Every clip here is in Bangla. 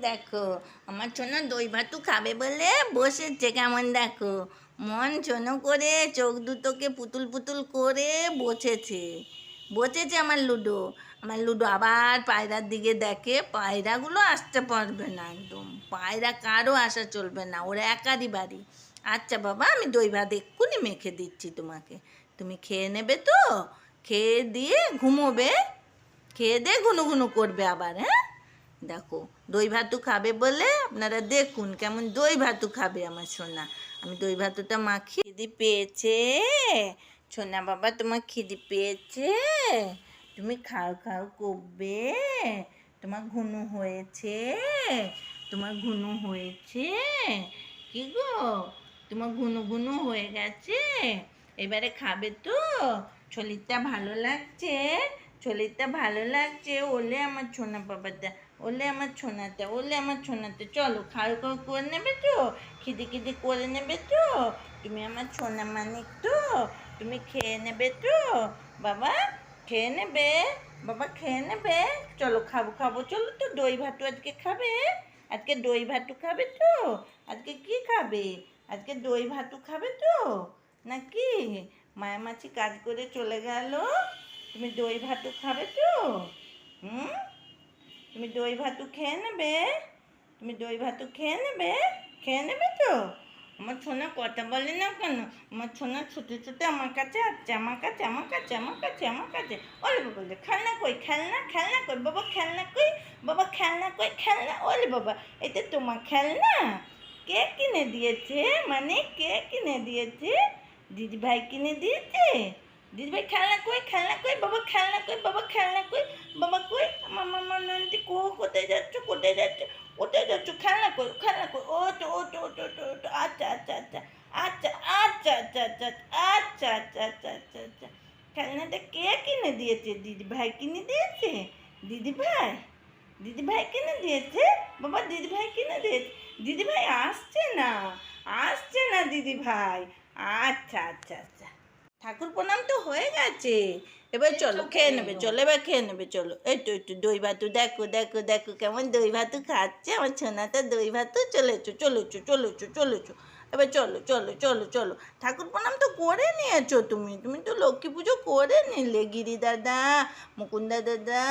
দেখো, আমার সোনা দই ভাতু খাবে বলে বসেছে, কেমন দেখো? মন ছোনো করে চোখ দুটোকে পুতুল পুতুল করে বসেছে। বসেছে আমার লুডো। আমার লুডো আবার পায়রার দিকে দেখে, পায়রাগুলো আসতে পারবে না একদম। পায়রা কারও আসা চলবে না, ওরা একারই বাড়ি। আচ্ছা বাবা, আমি দই ভাত এক্ষুনি মেখে দিচ্ছি তোমাকে। তুমি খেয়ে নেবে তো? খেয়ে দিয়ে ঘুমোবে। খেয়ে দিয়ে ঘুনু ঘুনু করবে আবার হ্যাঁ? দেখো, দই ভাতু খাবে বলে আপনারা দেখুন কেমন দই ভাতু খাবে আমার সোনা। আমি দই ভাতুটা মাখি খিদি পেয়েছে। সোনা বাবা, তোমার খিদি পেয়েছে? তুমি খাও খাও, করবে। তোমার ঘুনু হয়েছে? তোমার ঘুনু হয়েছে? কি গো? তোমার ঘুনু ঘুনু হয়ে গেছে? এবারে খাবে তো? ছলিটা ভালো লাগছে? ছলিটা ভালো লাগছে। ওলে আমার ছোনা বাবাটা, ওলে আমার ছোনাটা ওলে আমার ছোনাটা চলো খাও খাও করে নেবে তো, খিদে খিদে করে নেবে তো, তুমি আমার ছোনা মানিক তো, তুমি খেয়ে নেবে তো, বাবা খেয়ে নেবে, বাবা খেয়ে নেবে, চলো খাব খাব, চলো তো দই ভাতু আজকে খাবে, আজকে দই ভাতু খাবে তো, আজকে কি খাবে, আজকে দই ভাতু খাবে তো, নাকি মায়া মাছি কাজ করে চলে গেল? তুমি দই ভাতু খাবে তো? হুম? তুমি দই ভাতু খেয়ে নেবে? তুমি দই ভাতু খেয়ে নেবে? খেয়ে নেবে তো? আমার ছোনা কথা বলে না কেন? আমার ছোনা ছুটে ছুটে আমার কাছে আসছে, আমার কাছে আমার কাছে আমার কাছে আমার কাছে। ওলে বাবা বলে খেলনা কই? খেলনা খেলনা কই? বাবা, খেলনা কই? বাবা, খেলনা কই? খেলনা ওলে বাবা, এটা তোমার খেলনা? কে কিনে দিয়েছে? মানে কে কিনে দিয়েছে? দিদি ভাই কিনে দিয়েছে? দিদি ভাই খেলনা কই খেলনা কই বাবা খেলনা কই বাবা খেলনা কই বাবা কই আমার মামা নন্দী কো কোথায় যাচ্ছ কোথায় যাচ্ছ কোথায় যাচ্ছ খেলনা কই খেলনা কই ও তো ও তো তো তো, তো আচ্ছা আচ্ছা আচ্ছা আচ্ছা আচ্ছা আচ্ছা আচ্ছা আচ্ছা আচ্ছা আচ্ছা আচ্ছা আচ্ছা খেলনাটা কে কিনে দিয়েছে দিদি ভাই কিনে দিয়েছে দিদি ভাই দিদি ভাই কিনে দিয়েছে বাবা দিদি ভাই কিনে দিয়েছে দিদি ভাই আসছে না আসছে না দিদি ভাই আচ্ছা আচ্ছা আচ্ছা ঠাকুর প্রণাম তো হয়ে গেছে। এবার চলো খেয়ে নেবে চলো এবার খেয়ে নেবে চলো। এই তো একটু দই ভাতু দেখো দেখো দেখো কেমন দই ভাতু খাচ্ছে। আমার ছোনাটা দই ভাতু চলেছো চলেছো চলেছো চলেছো এবার চলো চলো চলো চলো। ঠাকুর প্রণাম তো করে নিয়েছো তুমি। তুমি তো লক্ষ্মী পুজো করে নিলে গিরি দাদা মুকুন্দা দাদা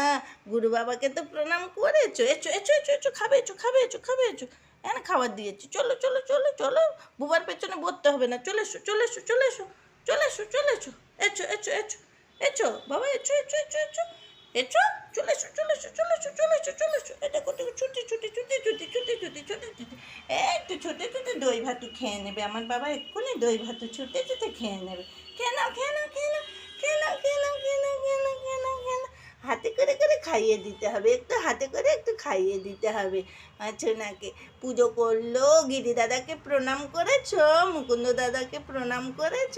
গুরু বাবাকে তো প্রণাম করেছ। এছো এছো এছো এছো খাবে এছো খাবে এছো খাবে এছো এখানে খাবার দিয়েছি। চলো চলো চলো চলো। বুবার পেছনে বলতে হবে না। চলে এসো চলে এসো চলে এসো। চলে এসো চলে এসো। এছো এছো এছো বাবা এছো এছো এছো এছো চলে এসো চলে এসো চলে এসো চলে এসো চলে এসো। এটা করতে ছুটি ছুটি ছুটি ছুটি ছুটি ছুটি ছুটি ছুটি। একটু ছুটে ছুটে, দই ভাতু খেয়ে নেবে। আমার বাবা এক্ষুনি দই ভাতু ছুটে ছুটে খেয়ে নেবে। খেয়ে নাও খেয়ে নাও খেয়ে নাও খেয়ে নাও। হাতে করে খাইয়ে দিতে হবে। একটু হাতে করে একটু খাইয়ে দিতে হবে। আচ্ছা নাকি পুজো করল, গিরি দাদাকে প্রণাম করেছ, মুকুন্দ দাদাকে প্রণাম করেছ?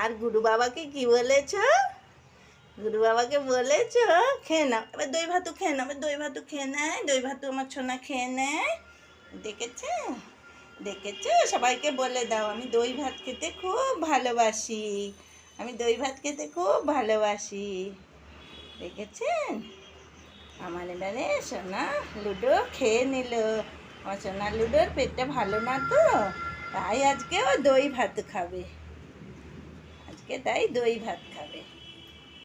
আর গুরু বাবাকে কি বলেছ? গুরু বাবাকে বলেছ? খেয়ে নাও। এবার দই ভাতু খেয়ে নাও। দই ভাতু খেয়ে নেয়। দই ভাতু আমার ছোনা খেয়ে নেয়। দেখেছে? দেখেছ? সবাইকে বলে দাও। আমি দই ভাত খেতে খুব ভালোবাসি। আমি দই ভাত খেতে খুব ভালোবাসি। দেখেছেন? আমার এবারে সোনা লুডো খেয়ে নিল। আমার সোনা লুডোর পেটটা ভালো না তো? তাই আজকে ও দই ভাত খাবে। আজকে তাই দই ভাত খাবে।